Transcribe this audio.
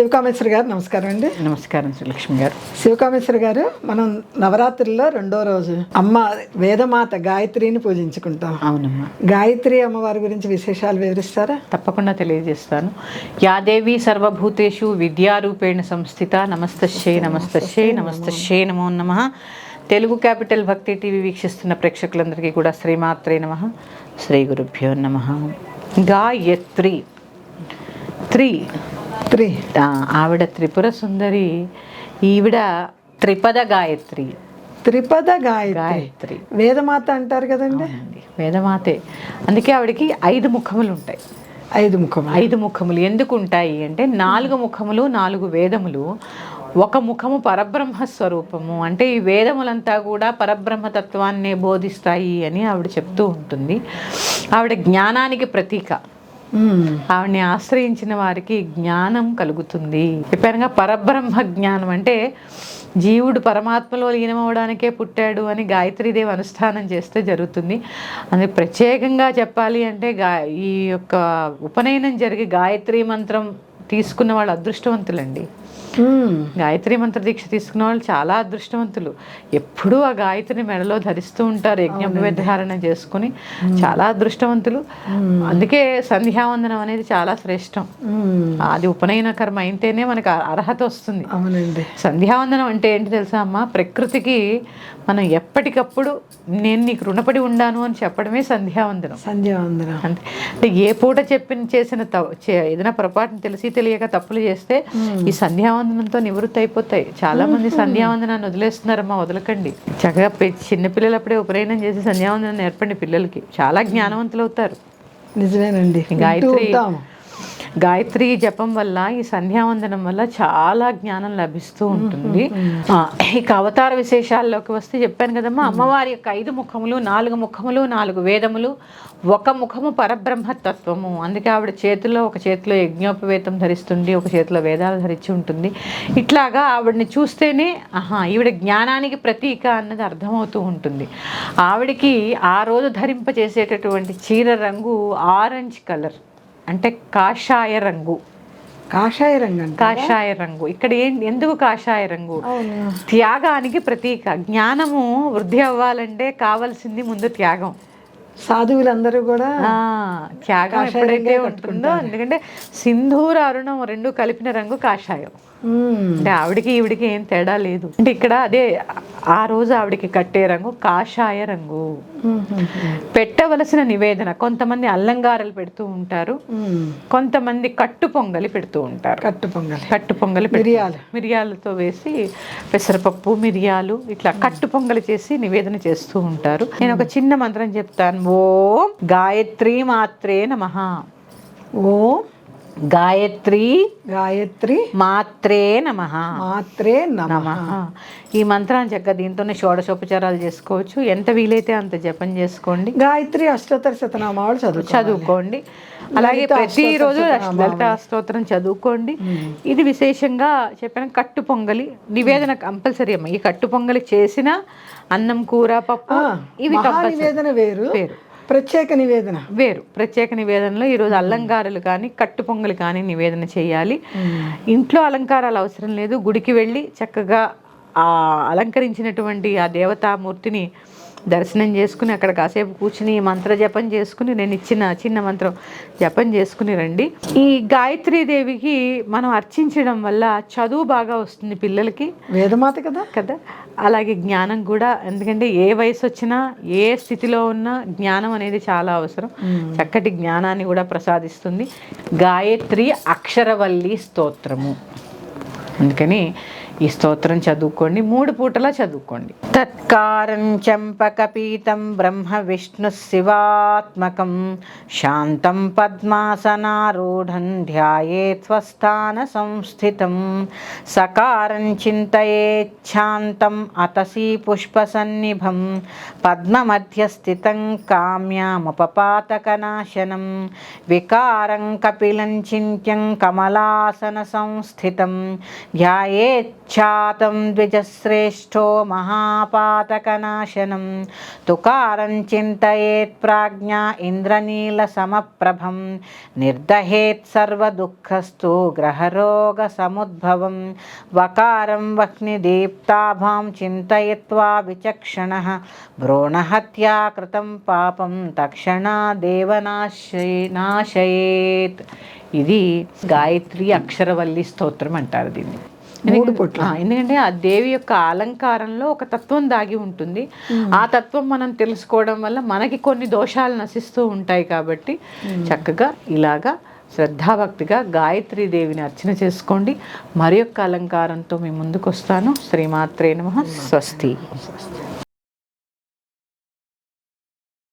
శివకామేశ్వర గారు నమస్కారం అండి. నమస్కారం శ్రీలక్ష్మి గారు. శివకామేశ్వర గారు మనం నవరాత్రిలో రెండో రోజు అమ్మ వేదమాత గాయత్రిని పూజించుకుంటాం. అవునమ్మా. గాయత్రి అమ్మవారి గురించి విశేషాలు వివరిస్తారా? తప్పకుండా తెలియజేస్తాను. యాదేవి సర్వభూతేషు విద్యారూపేణ సంస్థిత నమస్తశ్చే నమస్తశ్చే నమస్తశ్చే నమో నమ. తెలుగు క్యాపిటల్ భక్తి టీవీ వీక్షిస్తున్న ప్రేక్షకులందరికీ కూడా శ్రీమాత్రే నమ. శ్రీ గురుభ్యో నమ. గాయత్రి. త్రి. త్రీ ఆవిడ త్రిపుర సుందరి ఈవిడ త్రిపద గాయత్రి. త్రిపద గాయత్రి. గాయత్రి. వేదమాత అంటారు కదండి? వేదమాతే. అందుకే ఆవిడకి ఐదు ముఖములు ఉంటాయి ఐదు ముఖం ఐదు ముఖములు. ఎందుకు ఉంటాయి అంటే నాలుగు ముఖములు నాలుగు వేదములు. ఒక ముఖము పరబ్రహ్మ స్వరూపము. అంటే ఈ వేదములంతా కూడా పరబ్రహ్మ తత్వాన్ని బోధిస్తాయి అని ఆవిడ చెప్తూ ఉంటుంది. ఆవిడ జ్ఞానానికి ప్రతీక. ఆవిడని ఆశ్రయించిన వారికి జ్ఞానం కలుగుతుంది. చెప్పానుగా పరబ్రహ్మ జ్ఞానం అంటే జీవుడు పరమాత్మలో లీనమవడానికే పుట్టాడు అని గాయత్రీదేవి అనుష్ఠానం చేస్తే జరుగుతుంది. అది ప్రత్యేకంగా చెప్పాలి అంటే గా ఈ యొక్క ఉపనయనం జరిగి గాయత్రి మంత్రం తీసుకున్న వాళ్ళు అదృష్టవంతులండి. గాయత్రి మంత్ర దీక్ష తీసుకున్న వాళ్ళు చాలా అదృష్టవంతులు. ఎప్పుడూ ఆ గాయత్రిని మెడలో ధరిస్తూ ఉంటారు యజ్ఞోపవేధారణ చేసుకుని. చాలా అదృష్టవంతులు. అందుకే సంధ్యావందనం అనేది చాలా శ్రేష్టం. అది ఉపనయన కర్మ అయితేనే మనకు అర్హత వస్తుంది. అవునండి. సంధ్యావందనం అంటే ఏంటి తెలుసా అమ్మ? ప్రకృతికి మనం ఎప్పటికప్పుడు నేను నీకు రుణపడి ఉండాను అని చెప్పడమే సంధ్యావందనం. సంధ్యావందనం. అంతే. అంటే ఏ పూట చెప్పిన చేసిన ఏదైనా పొరపాటును తెలిసి తెలియక తప్పులు చేస్తే ఈ సంధ్యావందనంతో నివృత్తి అయిపోతాయి. చాలా మంది సంధ్యావందనాన్ని వదిలేస్తున్నారమ్మా వదలకండి. చక్కగా పె- చిన్నపిల్లలప్పుడే ఉపనయనం చేసి సంధ్యావందనం నేర్పండి పిల్లలకి. చాలా జ్ఞానవంతులు అవుతారు నిజమేనండి. గాయత్రి. గాయత్రి జపం వల్ల ఈ సంధ్యావందనం వల్ల చాలా జ్ఞానం లభిస్తూ ఉంటుంది. ఇక అవతార విశేషాల్లోకి వస్తే చెప్పాను కదమ్మా అమ్మవారి యొక్క ఐదు ముఖములు నాలుగు ముఖములు నాలుగు వేదములు ఒక ముఖము పరబ్రహ్మతత్వము. అందుకే ఆవిడ చేతిలో ఒక చేతిలో యజ్ఞోపవేతం ధరిస్తుంది ఒక చేతిలో వేదాలు ధరించి ఉంటుంది. ఇట్లాగా ఆవిడని చూస్తేనే ఆహా ఈవిడ జ్ఞానానికి ప్రతీక అన్నది అర్థమవుతూ ఉంటుంది. ఆవిడకి ఆ రోజు ధరింపచేసేటటువంటి చీర రంగు ఆరెంజ్ కలర్. అంటే కాషాయ రంగు. కాషాయ రంగం కాషాయ రంగు. ఇక్కడ ఏం ఎందుకు కాషాయ రంగు? త్యాగానికి ప్రతీక. జ్ఞానము వృద్ధి అవ్వాలంటే కావాల్సింది ముందు త్యాగం. సాధువులందరూ కూడా త్యాగం ఎప్పుడైతే ఉంటుందో ఎందుకంటే సింధూర అరుణం రెండు కలిపిన రంగు కాషాయం. అంటే ఆవిడకి ఈవిడికి ఏం తేడా లేదు. అంటే ఇక్కడ అదే ఆ రోజు ఆవిడకి కట్టే రంగు కాషాయ రంగు. పెట్టవలసిన నివేదన కొంతమంది అల్లంగారలు పెడుతూ ఉంటారు. కొంతమంది కట్టు పొంగలి పెడుతూ ఉంటారు కట్టు పొంగలి కట్టు పొంగలి మిరియాలు. మిరియాలతో వేసి పెసరపప్పు మిరియాలు ఇట్లా కట్టు పొంగలి చేసి నివేదన చేస్తూ ఉంటారు నేను ఒక చిన్న మంత్రం చెప్తాను ఓం గాయత్రి మాత్రే నమః ఓం గాయత్రి గాయత్రి మాత్రే నమః. మాత్రే నమ. ఈ మంత్రాన్ని చక్క దీంతోనే షోడశోపచారాలు చేసుకోవచ్చు. ఎంత వీలైతే అంత జపం చేసుకోండి. గాయత్రి అష్టోత్తర శతనామాలు చదువు చదువుకోండి. అలాగే ప్రతిరోజు లలిత స్తోత్రం చదువుకోండి. ఇది విశేషంగా చెప్పిన కట్టు పొంగలి నివేదన కంపల్సరీ అమ్మ. ఈ కట్టు పొంగలి చేసిన అన్నం కూర పప్పు ఇవి నివేదన వేరు. వేరు. ప్రత్యేక నివేదన. వేరు. ప్రత్యేక నివేదనలో ఈరోజు అలంకారాలు కానీ కట్టు పొంగలి కానీ నివేదన చేయాలి. ఇంట్లో అలంకారాలు అవసరం లేదు. గుడికి వెళ్ళి చక్కగా అలంకరించినటువంటి ఆ దేవతామూర్తిని దర్శనం చేసుకుని అక్కడ కాసేపు కూర్చుని మంత్ర జపం చేసుకుని నేను ఇచ్చిన చిన్న మంత్రం జపం చేసుకుని రండి. ఈ గాయత్రీదేవికి మనం అర్చించడం వల్ల చదువు బాగా వస్తుంది పిల్లలకి. వేదమాత కదా? కదా? అలాగే జ్ఞానం కూడా ఎందుకంటే ఏ వయసు వచ్చినా ఏ స్థితిలో ఉన్నా జ్ఞానం అనేది చాలా అవసరం. చక్కటి జ్ఞానాన్ని కూడా ప్రసాదిస్తుంది. గాయత్రి అక్షరవల్లి స్తోత్రము. అందుకని ఈ స్తోత్రం చదువుకోండి. మూడు పూటలా చదువుకోండి. తత్కారం చంపకపీతం బ్రహ్మ విష్ణు శివాత్మకం. శాంతం పద్మాసనారూఢం ధ్యాయే స్వస్థాన సంస్థితం. సకారం చింతయేచ్ఛాంతం అతసీ పుష్పసన్నిభం. పద్మమధ్యస్థితం కామ్యాముపపాతకనాశనం. వికారం కపిలం చింత్యం కమలాసన సంస్థితం. ధ్యాయేత్ ప్రఖ్యాతం ద్విజశ్రేష్టో మహాపాతకనాశనం తుకారం చింతయేత్ ప్రాజ్ఞా ఇంద్రనీల సమప్రభం నిర్దహేత్ సర్వదుఃఖస్తు గ్రహరోగ సముద్భవం వకారం వహ్నిదీప్తాభాం చింతయిత్వా విచక్షణ భ్రూణహత్యా కృతం పాపం తక్షణా దేవనాశయ నాశయేత్ ఇది గాయత్రి అక్షరవల్లి స్తోత్రం అంటారు దీన్ని। మూడు పుట్ల. ఎందుకంటే ఆ దేవి యొక్క అలంకారంలో ఒక తత్వం దాగి ఉంటుంది. ఆ తత్వం మనం తెలుసుకోవడం వల్ల మనకి కొన్ని దోషాలు నశిస్తూ ఉంటాయి కాబట్టి చక్కగా ఇలాగా శ్రద్ధాభక్తిగా గాయత్రీ దేవిని అర్చన చేసుకోండి. మరి యొక్క అలంకారంతో మీ ముందుకు వస్తాను శ్రీమాత్రే నమ. స్వస్తి.